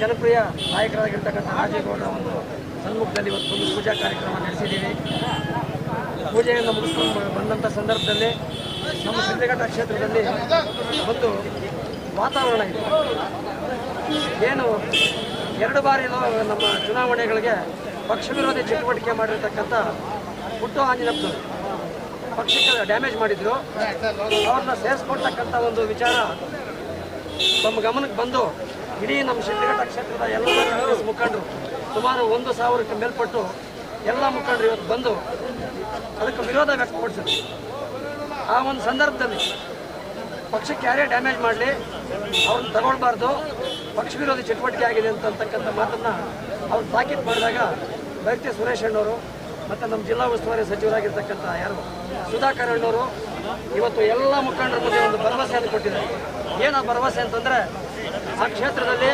ಜನಪ್ರಿಯ ನಾಯಕರಾಗಿರ್ತಕ್ಕಂಥ ರಾಜೇಗೌಡ ಒಂದು ಸನ್ಮುಖದಲ್ಲಿ ಇವತ್ತು ಒಂದು ಪೂಜಾ ಕಾರ್ಯಕ್ರಮ ನಡೆಸಿದ್ದೀವಿ. ಪೂಜೆಯನ್ನು ಮುಗಿಸ್ಕೊಂಡು ಬಂದಂಥ ಸಂದರ್ಭದಲ್ಲಿ ನಮ್ಮ ಸಿದ್ಧಘಟ್ಟ ಕ್ಷೇತ್ರದಲ್ಲಿ ಒಂದು ವಾತಾವರಣ ಇದೆ. ಏನು ಎರಡು ಬಾರಿ ನಮ್ಮ ಚುನಾವಣೆಗಳಿಗೆ ಪಕ್ಷ ವಿರೋಧಿ ಚಟುವಟಿಕೆ ಮಾಡಿರ್ತಕ್ಕಂಥ ಹುಟ್ಟು ಆಂಜನಪ್ಪ ಪಕ್ಷಕ್ಕೆ ಡ್ಯಾಮೇಜ್ ಮಾಡಿದ್ರು. ಅವ್ರನ್ನ ಸೇರಿಸ್ಕೊಳ್ತಕ್ಕಂಥ ಒಂದು ವಿಚಾರ ನಮ್ಮ ಗಮನಕ್ಕೆ ಬಂದು ಇಡೀ ನಮ್ಮ ಶಿಡ್ಲಘಟ್ಟ ಕ್ಷೇತ್ರದ ಎಲ್ಲ ಕಾಂಗ್ರೆಸ್ ಮುಖಂಡರು ಸುಮಾರು ಒಂದು ಸಾವಿರಕ್ಕೆ ಮೇಲ್ಪಟ್ಟು ಎಲ್ಲ ಮುಖಂಡರು ಇವತ್ತು ಬಂದು ಅದಕ್ಕೆ ವಿರೋಧ ವ್ಯಕ್ತಪಡಿಸಿದ್ರು. ಆ ಒಂದು ಸಂದರ್ಭದಲ್ಲಿ ಪಕ್ಷಕ್ಕೆ ಯಾರೇ ಡ್ಯಾಮೇಜ್ ಮಾಡಲಿ, ಅವ್ರನ್ನ ತಗೊಳ್ಬಾರ್ದು, ಪಕ್ಷ ವಿರೋಧಿ ಚಟುವಟಿಕೆ ಆಗಿದೆ ಅಂತ ಅಂತಕ್ಕಂಥ ಮಾತನ್ನು ಅವ್ರು ತಾಕೀತು ಮಾಡಿದಾಗ ವ್ಯಕ್ತಿ ಸುರೇಶ್ ಅಣ್ಣವರು ಮತ್ತು ನಮ್ಮ ಜಿಲ್ಲಾ ಉಸ್ತುವಾರಿ ಸಚಿವರಾಗಿರ್ತಕ್ಕಂಥ ಯಾರು ಸುಧಾಕರ್ ಅಣ್ಣವರು ಇವತ್ತು ಎಲ್ಲ ಮುಖಂಡರ ಮುಂದೆ ಒಂದು ಭರವಸೆಯನ್ನು ಕೊಟ್ಟಿದ್ದಾರೆ. ಏನು ಭರವಸೆ ಅಂತಂದರೆ ಆ ಕ್ಷೇತ್ರದಲ್ಲಿ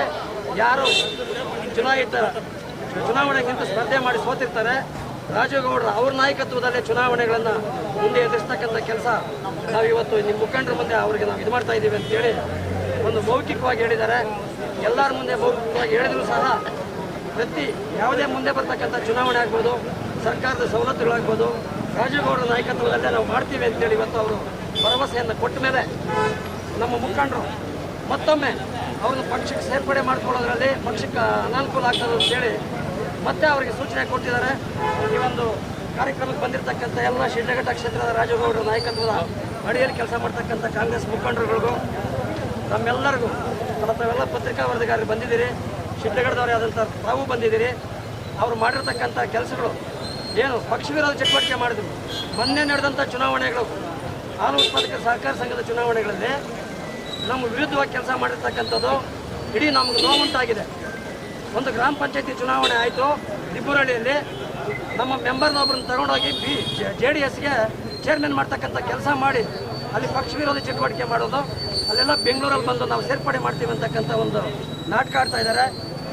ಯಾರು ಚುನಾಯಿತ ಚುನಾವಣೆಗಿಂತ ಸ್ಪರ್ಧೆ ಮಾಡಿ ಸೋತಿರ್ತಾರೆ ರಾಜೇಗೌಡರ ಅವ್ರ ನಾಯಕತ್ವದಲ್ಲೇ ಚುನಾವಣೆಗಳನ್ನು ಮುಂದೆ ಎದುರಿಸ್ತಕ್ಕಂಥ ಕೆಲಸ ನಾವು ಇವತ್ತು ನಿಮ್ಮ ಮುಖಂಡರ ಮುಂದೆ ಅವರಿಗೆ ನಾವು ಇದು ಮಾಡ್ತಾ ಇದ್ದೀವಿ ಅಂತೇಳಿ ಒಂದು ಮೌಖಿಕವಾಗಿ ಹೇಳಿದ್ದಾರೆ. ಎಲ್ಲರ ಮುಂದೆ ಮೌಖಿಕವಾಗಿ ಹೇಳಿದ್ರು ಸಹ ಪ್ರತಿ ಯಾವುದೇ ಮುಂದೆ ಬರ್ತಕ್ಕಂಥ ಚುನಾವಣೆ ಆಗ್ಬೋದು, ಸರ್ಕಾರದ ಸವಲತ್ತುಗಳಾಗ್ಬೋದು ರಾಜೇಗೌಡರ ನಾಯಕತ್ವದಲ್ಲೇ ನಾವು ಮಾಡ್ತೀವಿ ಅಂತೇಳಿ ಇವತ್ತು ಅವರು ಭರವಸೆಯನ್ನು ಕೊಟ್ಟ ಮೇಲೆ ನಮ್ಮ ಮುಖಂಡರು ಮತ್ತೊಮ್ಮೆ ಅವ್ರನ್ನ ಪಕ್ಷಕ್ಕೆ ಸೇರ್ಪಡೆ ಮಾಡ್ಕೊಳ್ಳೋದ್ರಲ್ಲಿ ಪಕ್ಷಕ್ಕೆ ಅನಾನುಕೂಲ ಆಗ್ತದೆ ಅಂತೇಳಿ ಮತ್ತೆ ಅವರಿಗೆ ಸೂಚನೆ ಕೊಟ್ಟಿದ್ದಾರೆ. ಈ ಒಂದು ಕಾರ್ಯಕ್ರಮಕ್ಕೆ ಬಂದಿರತಕ್ಕಂಥ ಎಲ್ಲ ಶಿಡ್ಲಘಟ್ಟ ಕ್ಷೇತ್ರದ ರಾಜೇಗೌಡರ ನಾಯಕತ್ವದ ಅಡಿಯಲ್ಲಿ ಕೆಲಸ ಮಾಡ್ತಕ್ಕಂಥ ಕಾಂಗ್ರೆಸ್ ಮುಖಂಡರುಗಳಿಗೂ ನಮ್ಮೆಲ್ಲರಿಗೂ ಮತ್ತು ತಾವೆಲ್ಲ ಪತ್ರಿಕಾ ವರದಿಗಾರರು ಬಂದಿದ್ದೀರಿ ಶಿಡ್ಲಘಟ್ಟದವರೇ ಆದಂಥ ತಾವು ಬಂದಿದ್ದೀರಿ, ಅವರು ಮಾಡಿರ್ತಕ್ಕಂಥ ಕೆಲಸಗಳು ಏನು ಪಕ್ಷ ವಿರೋಧ ಚಟುವಟಿಕೆ ಮಾಡಿದ್ರು. ಮೊನ್ನೆ ನಡೆದಂಥ ಚುನಾವಣೆಗಳು ಹಾಲು ಉತ್ಪಾದಕ ಸಹಕಾರ ಸಂಘದ ಚುನಾವಣೆಗಳಲ್ಲಿ ನಮ್ಮ ವಿರುದ್ಧವಾಗಿ ಕೆಲಸ ಮಾಡಿರ್ತಕ್ಕಂಥದ್ದು ಇಡೀ ನಮ್ಗೆ ನೋವುಂಟಾಗಿದೆ ಒಂದು ಗ್ರಾಮ ಪಂಚಾಯತಿ ಚುನಾವಣೆ ಆಯಿತು ದಿಬ್ಬುರಳ್ಳಿಯಲ್ಲಿ ನಮ್ಮ ಮೆಂಬರ್ನೊಬ್ಬರನ್ನ ತಗೊಂಡೋಗಿ ಬಿ, ಜೆ ಡಿ ಎಸ್ಗೆ ಚೇರ್ಮನ್ ಮಾಡ್ತಕ್ಕಂಥ ಕೆಲಸ ಮಾಡಿ, ಅಲ್ಲಿ ಪಕ್ಷ ವಿರೋಧಿ ಚಟುವಟಿಕೆ ಮಾಡೋದು, ಅಲ್ಲೆಲ್ಲ ಬೆಂಗಳೂರಲ್ಲಿ ಬಂದು ನಾವು ಸೇರ್ಪಡೆ ಮಾಡ್ತೀವಿ ಅಂತಕ್ಕಂಥ ಒಂದು ನಾಟಕ ಆಡ್ತಾ ಇದ್ದಾರೆ.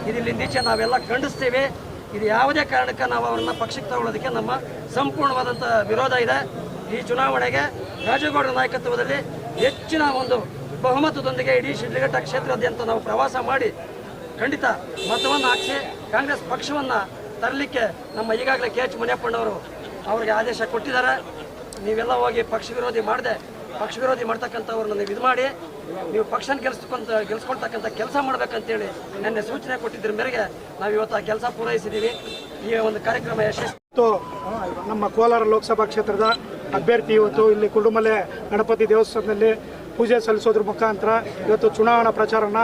ಇದಿಲ್ಲಿ ನೀಚೆ ನಾವೆಲ್ಲ ಖಂಡಿಸ್ತೀವಿ. ಇದು ಯಾವುದೇ ಕಾರಣಕ್ಕೆ ನಾವು ಅವರನ್ನ ಪಕ್ಷಕ್ಕೆ ತಗೊಳ್ಳೋದಕ್ಕೆ ನಮ್ಮ ಸಂಪೂರ್ಣವಾದಂಥ ವಿರೋಧ ಇದೆ. ಈ ಚುನಾವಣೆಗೆ ರಾಜೇಗೌಡರ ನಾಯಕತ್ವದಲ್ಲಿ ಹೆಚ್ಚಿನ ಒಂದು ಬಹುಮತದೊಂದಿಗೆ ಇಡೀ ಶಿಡ್ಲಘಟ್ಟ ಕ್ಷೇತ್ರಾದ್ಯಂತ ನಾವು ಪ್ರವಾಸ ಮಾಡಿ ಖಂಡಿತ ಮತವನ್ನು ಹಾಕಿಸಿ ಕಾಂಗ್ರೆಸ್ ಪಕ್ಷವನ್ನು ತರಲಿಕ್ಕೆ ನಮ್ಮ ಈಗಾಗಲೇ ಕೆ ಎಚ್ ಮುನಿಯಪ್ಪಣ್ಣವರು ಅವರಿಗೆ ಆದೇಶ ಕೊಟ್ಟಿದ್ದಾರೆ. ನೀವೆಲ್ಲ ಹೋಗಿ ಪಕ್ಷ ವಿರೋಧಿ ಮಾಡದೆ ಪಕ್ಷ ವಿರೋಧಿ ಮಾಡ್ತಕ್ಕಂಥವ್ರನ್ನ ನೀವು ಇದು ಮಾಡಿ, ನೀವು ಪಕ್ಷನ ಗೆಲ್ಸ್ಕೊಂತ, ಗೆಲ್ಸ್ಕೊಳ್ತಕ್ಕಂಥ ಕೆಲಸ ಮಾಡ್ಬೇಕಂತೇಳಿ ನಿನ್ನೆ ಸೂಚನೆ ಕೊಟ್ಟಿದ್ರ ಮೇರೆಗೆ ನಾವು ಇವತ್ತು ಆ ಕೆಲಸ ಪೂರೈಸಿದ್ದೀವಿ ಈ ಒಂದು ಕಾರ್ಯಕ್ರಮ ಯಶಸ್ವಿ ಇವತ್ತು ನಮ್ಮ ಕೋಲಾರ ಲೋಕಸಭಾ ಕ್ಷೇತ್ರದ ಅಭ್ಯರ್ಥಿ ಇವತ್ತು ಇಲ್ಲಿ ಕುಡುಮಲೆ ಗಣಪತಿ ದೇವಸ್ಥಾನದಲ್ಲಿ ಪೂಜೆ ಸಲ್ಲಿಸೋದ್ರ ಮುಖಾಂತರ ಇವತ್ತು ಚುನಾವಣಾ ಪ್ರಚಾರನ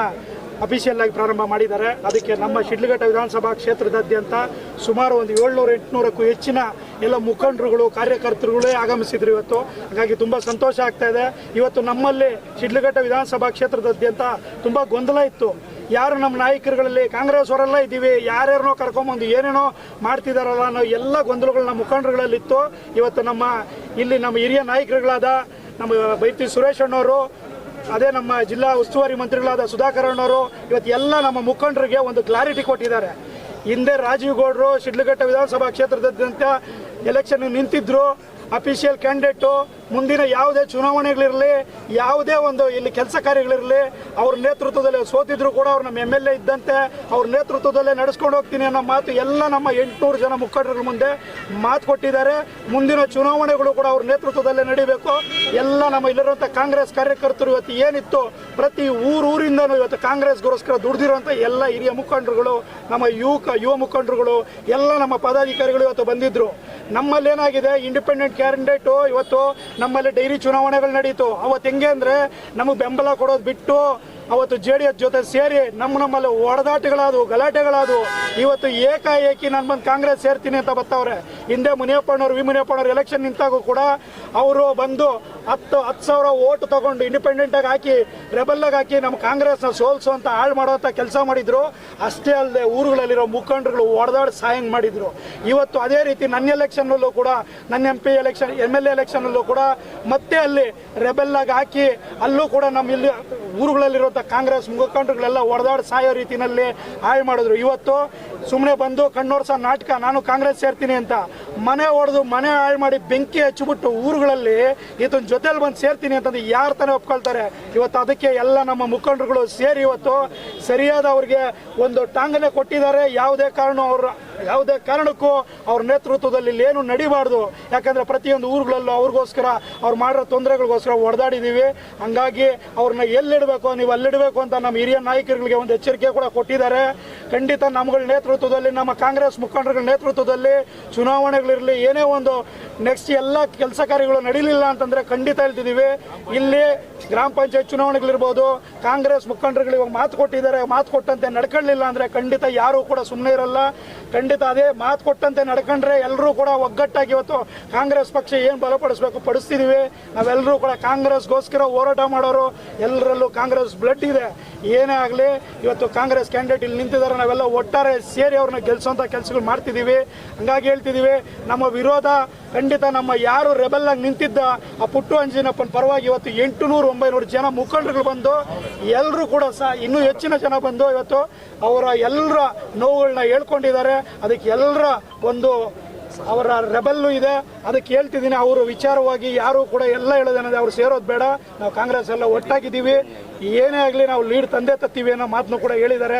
ಅಫಿಷಿಯಲ್ ಆಗಿ ಪ್ರಾರಂಭ ಮಾಡಿದ್ದಾರೆ. ಅದಕ್ಕೆ ನಮ್ಮ ಶಿಡ್ಲಘಟ್ಟ ವಿಧಾನಸಭಾ ಕ್ಷೇತ್ರದಾದ್ಯಂತ ಸುಮಾರು ಒಂದು ಏಳ್ನೂರ, ಎಂಟುನೂರಕ್ಕೂ ಹೆಚ್ಚಿನ ಎಲ್ಲ ಮುಖಂಡರುಗಳು, ಕಾರ್ಯಕರ್ತರುಗಳೇ ಆಗಮಿಸಿದ್ರು ಇವತ್ತು. ಹಾಗಾಗಿ ತುಂಬ ಸಂತೋಷ ಆಗ್ತಾ ಇದೆ. ಇವತ್ತು ನಮ್ಮಲ್ಲಿ ಶಿಡ್ಲಘಟ್ಟ ವಿಧಾನಸಭಾ ಕ್ಷೇತ್ರದಾದ್ಯಂತ ತುಂಬ ಗೊಂದಲ ಇತ್ತು. ಯಾರು ನಮ್ಮ ನಾಯಕರುಗಳಲ್ಲಿ ಕಾಂಗ್ರೆಸ್ ಅವರೆಲ್ಲ ಇದ್ದೀವಿ ಯಾರ್ಯಾರನೋ ಕರ್ಕೊಂಬಂದು ಏನೇನೋ ಮಾಡ್ತಿದಾರಲ್ಲ ಅನ್ನೋ ಎಲ್ಲ ಗೊಂದಲಗಳು ನಮ್ಮ ಮುಖಂಡರುಗಳಲ್ಲಿತ್ತು ಇವತ್ತು ನಮ್ಮ, ಇಲ್ಲಿ ನಮ್ಮ ಹಿರಿಯ ನಾಯಕರುಗಳಾದ ನಮ್ಮ ಬೈತಿ ಸುರೇಶ್ ಅಣ್ಣವರು ಅದೇ ನಮ್ಮ ಜಿಲ್ಲಾ ಉಸ್ತುವಾರಿ ಮಂತ್ರಿಗಳಾದ ಸುಧಾಕರ್ ಅವರು ಇವತ್ತು ಎಲ್ಲ ನಮ್ಮ ಮುಖಂಡರಿಗೆ ಒಂದು ಕ್ಲಾರಿಟಿ ಕೊಟ್ಟಿದ್ದಾರೆ. ಹಿಂದೆ ರಾಜೀವ್ ಗೌಡರು ಶಿಡ್ಲಘಟ್ಟ ವಿಧಾನಸಭಾ ಕ್ಷೇತ್ರದಾದ್ಯಂತ ಎಲೆಕ್ಷನ್ ನಿಂತಿದ್ರು ಅಫಿಷಿಯಲ್ ಕ್ಯಾಂಡಿಡೇಟು ಮುಂದಿನ ಯಾವುದೇ ಚುನಾವಣೆಗಳಿರಲಿ, ಯಾವುದೇ ಒಂದು ಇಲ್ಲಿ ಕೆಲಸ ಕಾರ್ಯಗಳಿರಲಿ, ಅವ್ರ ನೇತೃತ್ವದಲ್ಲಿ ಸೋತಿದ್ರು ಕೂಡ ಅವ್ರು ನಮ್ಮ ಎಂ ಎಲ್ ಎ ಇದ್ದಂತೆ, ಅವ್ರ ನೇತೃತ್ವದಲ್ಲೇ ನಡೆಸ್ಕೊಂಡು ಹೋಗ್ತೀನಿ ಅನ್ನೋ ಮಾತು ಎಲ್ಲ ನಮ್ಮ ಎಂಟುನೂರು ಜನ ಮುಖಂಡರ ಮುಂದೆ ಮಾತು ಕೊಟ್ಟಿದ್ದಾರೆ. ಮುಂದಿನ ಚುನಾವಣೆಗಳು ಕೂಡ ಅವ್ರ ನೇತೃತ್ವದಲ್ಲೇ ನಡೀಬೇಕು. ಎಲ್ಲ ನಮ್ಮ ಇಲ್ಲಿರುವಂಥ ಕಾಂಗ್ರೆಸ್ ಕಾರ್ಯಕರ್ತರು ಇವತ್ತು ಏನಿತ್ತು, ಪ್ರತಿ ಊರೂರಿಂದನೂ ಇವತ್ತು ಕಾಂಗ್ರೆಸ್ಗೋಸ್ಕರ ದುಡ್ದಿರುವಂಥ ಎಲ್ಲ ಹಿರಿಯ ಮುಖಂಡರುಗಳು, ನಮ್ಮ ಯುವಕ, ಯುವ ಮುಖಂಡರುಗಳು, ಎಲ್ಲ ನಮ್ಮ ಪದಾಧಿಕಾರಿಗಳು ಇವತ್ತು ಬಂದಿದ್ರು. ನಮ್ಮಲ್ಲಿ ಏನಾಗಿದೆ ಇಂಡಿಪೆಂಡೆಂಟ್ ಕ್ಯಾಂಡಿಡೇಟು ಇವತ್ತು ನಮ್ಮಲ್ಲಿ ಡೈರಿ ಚುನಾವಣೆಗಳು ನಡೀತು. ಅವತ್ತು ಹೆಂಗೆ ಅಂದರೆ ನಮಗೆ ಬೆಂಬಲ ಕೊಡೋದು ಬಿಟ್ಟು ಅವತ್ತು ಜೆ ಡಿ ಎಸ್ ಜೊತೆ ಸೇರಿ ನಮ್ಮ ನಮ್ಮಲ್ಲಿ ಒಡೆದಾಟಗಳಾದವು, ಗಲಾಟೆಗಳಾದವು. ಇವತ್ತು ಏಕಾಏಕಿ ನಾನು ಬಂದು ಕಾಂಗ್ರೆಸ್ ಸೇರ್ತೀನಿ ಅಂತ ಬರ್ತಾವ್ರೆ ಹಿಂದೆ ಮುನಿಯಪ್ಪನವ್ರು, ವಿ ಮುನಿಯಪ್ಪಣ್ಣವ್ರು ಎಲೆಕ್ಷನ್ ನಿಂತಾಗೂ ಕೂಡ ಅವರು ಬಂದು ಹತ್ತು ಹತ್ತು ಸಾವಿರ ಓಟ್ ತಗೊಂಡು ಇಂಡಿಪೆಂಡೆಂಟಾಗಿ ಹಾಕಿ ರೆಬಲ್ಲಾಗಿ ಹಾಕಿ ನಮ್ಮ ಕಾಂಗ್ರೆಸ್ನ ಸೋಲ್ಸು ಅಂತ ಹಾಳು ಮಾಡೋಂಥ ಕೆಲಸ ಮಾಡಿದ್ರು. ಅಷ್ಟೇ ಅಲ್ಲದೆ ಊರುಗಳಲ್ಲಿರೋ ಮುಖಂಡರುಗಳು ಹೊಡೆದಾಡಿ ಸಹಾಯ ಮಾಡಿದ್ರು. ಇವತ್ತು ಅದೇ ರೀತಿ ನನ್ನ ಎಲೆಕ್ಷನ್ನಲ್ಲೂ ಕೂಡ, ನನ್ನ M P election M L A ಎಲೆಕ್ಷನಲ್ಲೂ ಕೂಡ ಮತ್ತೆ ಅಲ್ಲಿ ರೆಬೆಲ್ಲಾಗಿ ಹಾಕಿ, ಅಲ್ಲೂ ಕೂಡ ನಮ್ಮ ಇಲ್ಲಿ ಊರುಗಳಲ್ಲಿರುವಂಥ ಕಾಂಗ್ರೆಸ್ ಮುಖಂಡರುಗಳೆಲ್ಲ ಹೊಡೆದಾಡ್ ಸಾಯೋ ರೀತಿಯಲ್ಲಿ ಹಾಳು ಮಾಡಿದ್ರು. ಇವತ್ತು ಸುಮ್ಮನೆ ಬಂದು ಕಣ್ಣೋರ್ಸ ನಾಟಕ, ನಾನು ಕಾಂಗ್ರೆಸ್ ಸೇರ್ತೀನಿ ಅಂತ ಮನೆ ಹೊಡೆದು ಮನೆ ಹಾಳು ಮಾಡಿ ಬೆಂಕಿ ಹಚ್ಚಿಬಿಟ್ಟು ಊರುಗಳಲ್ಲಿ ಇದನ್ನ ಜೊತೆಲಿ ಬಂದು ಸೇರ್ತೀನಿ ಅಂತಂದು ಯಾರು ತಾನೇ ಒಪ್ಕೊಳ್ತಾರೆ? ಇವತ್ತು ಅದಕ್ಕೆ ಎಲ್ಲ ನಮ್ಮ ಮುಖಂಡರುಗಳು ಸೇರಿ ಇವತ್ತು ಸರಿಯಾದ ಅವ್ರಿಗೆ ಒಂದು ಟಾಂಗನೆ ಕೊಟ್ಟಿದ್ದಾರೆ. ಯಾವುದೇ ಕಾರಣ ಅವ್ರ ಯಾವುದೇ ಕಾರಣಕ್ಕೂ ಅವ್ರ ನೇತೃತ್ವದಲ್ಲಿ ಇಲ್ಲಿ ಏನು ನಡಿಬಾರ್ದು. ಯಾಕಂದ್ರೆ ಪ್ರತಿಯೊಂದು ಊರುಗಳಲ್ಲೂ ಅವ್ರಿಗೋಸ್ಕರ ಅವ್ರು ಮಾಡಿರೋ ತೊಂದರೆಗಳಿಗೋಸ್ಕರ ಹೊಡೆದಾಡಿದ್ದೀವಿ ಹಂಗಾಗಿ ಅವ್ರನ್ನ ಎಲ್ಲಿಡಬೇಕು, ನೀವು ಅಲ್ಲಿಡಬೇಕು ಅಂತ ನಮ್ಮ ಹಿರಿಯ ನಾಯಕರುಗಳಿಗೆ ಒಂದು ಎಚ್ಚರಿಕೆ ಕೂಡ ಕೊಟ್ಟಿದ್ದಾರೆ. ಖಂಡಿತ ನಮ್ಗಳ ನೇತೃತ್ವದಲ್ಲಿ, ನಮ್ಮ ಕಾಂಗ್ರೆಸ್ ಮುಖಂಡರುಗಳ ನೇತೃತ್ವದಲ್ಲಿ ಚುನಾವಣೆಗಳಿರಲಿ, ಏನೇ ಒಂದು ನೆಕ್ಸ್ಟ್ ಎಲ್ಲ ಕೆಲಸ ಕಾರ್ಯಗಳು ನಡೀಲಿಲ್ಲ ಅಂತಂದ್ರೆ ಖಂಡಿತ ಹೇಳ್ತಿದ್ದೀವಿ ಇಲ್ಲಿ ಗ್ರಾಮ ಪಂಚಾಯತ್ ಚುನಾವಣೆಗಳಿರ್ಬೋದು, ಕಾಂಗ್ರೆಸ್ ಮುಖಂಡರುಗಳು ಇವಾಗ ಮಾತು ಕೊಟ್ಟಿದ್ದಾರೆ, ಮಾತು ಕೊಟ್ಟಂತೆ ನಡ್ಕೊಳ್ಳಿಲ್ಲ ಅಂದ್ರೆ ಖಂಡಿತ ಯಾರು ಕೂಡ ಸುಮ್ಮನೆ ಇರಲ್ಲ. ಖಂಡಿತ ಅದೇ ಮಾತು ಕೊಟ್ಟಂತೆ ನಡ್ಕೊಂಡ್ರೆ ಎಲ್ಲರೂ ಕೂಡ ಒಗ್ಗಟ್ಟಾಗಿ ಇವತ್ತು ಕಾಂಗ್ರೆಸ್ ಪಕ್ಷ ಏನು ಬಲಪಡಿಸ್ಬೇಕು ಪಡಿಸ್ತಿದ್ದೀವಿ ನಾವೆಲ್ಲರೂ ಕೂಡ ಕಾಂಗ್ರೆಸ್ಗೋಸ್ಕರ ಹೋರಾಟ ಮಾಡೋರು. ಎಲ್ಲರಲ್ಲೂ ಕಾಂಗ್ರೆಸ್ ಬ್ಲಡ್ ಇದೆ. ಏನೇ ಆಗಲಿ, ಇವತ್ತು ಕಾಂಗ್ರೆಸ್ ಕ್ಯಾಂಡಿಡೇಟ್ ಇಲ್ಲಿ ನಿಂತಿದ್ದಾರೆ, ನಾವೆಲ್ಲ ಒಟ್ಟಾರೆ ಸೇರಿ ಅವ್ರನ್ನ ಗೆಲ್ಸೋಂಥ ಕೆಲಸಗಳು ಮಾಡ್ತಿದ್ದೀವಿ. ಹಂಗಾಗಿ ಹೇಳ್ತಿದ್ದೀವಿ, ನಮ್ಮ ವಿರೋಧ ಖಂಡಿತ ನಮ್ಮ ಯಾರು ರೆಬೆಲ್ ಆಗಿ ನಿಂತಿದ್ದ ಆ ಪುಟ್ಟು ಅಂಜಿನಪ್ಪನ ಪರವಾಗಿ ಇವತ್ತು ಎಂಟು ನೂರು ಒಂಬೈನೂರು ಜನ ಮುಖಂಡರುಗಳು ಬಂದು ಎಲ್ಲರೂ ಕೂಡ ಸಹ ಇನ್ನೂ ಹೆಚ್ಚಿನ ಜನ ಬಂದು ಇವತ್ತು ಅವರ ಎಲ್ಲರ ನೋವುಗಳನ್ನ ಹೇಳ್ಕೊಂಡಿದ್ದಾರೆ. ಅದಕ್ಕೆ ಎಲ್ಲರ ಒಂದು ಅವರ ರೆಬಲ್ಲು ಇದೆ. ಅದಕ್ಕೆ ಹೇಳ್ತಿದ್ದೀನಿ, ಅವರು ವಿಚಾರವಾಗಿ ಯಾರು ಕೂಡ ಎಲ್ಲ ಹೇಳೋದೇನಂದ್ರೆ ಅವ್ರು ಸೇರೋದು ಬೇಡ. ನಾವು ಕಾಂಗ್ರೆಸ್ ಎಲ್ಲ ಒಟ್ಟಾಗಿದ್ದೀವಿ. ಏನೇ ಆಗಲಿ ನಾವು ಲೀಡ್ ತಂದೆ ತತ್ತೀವಿ ಅನ್ನೋ ಮಾತನ್ನು ಕೂಡ ಹೇಳಿದ್ದಾರೆ.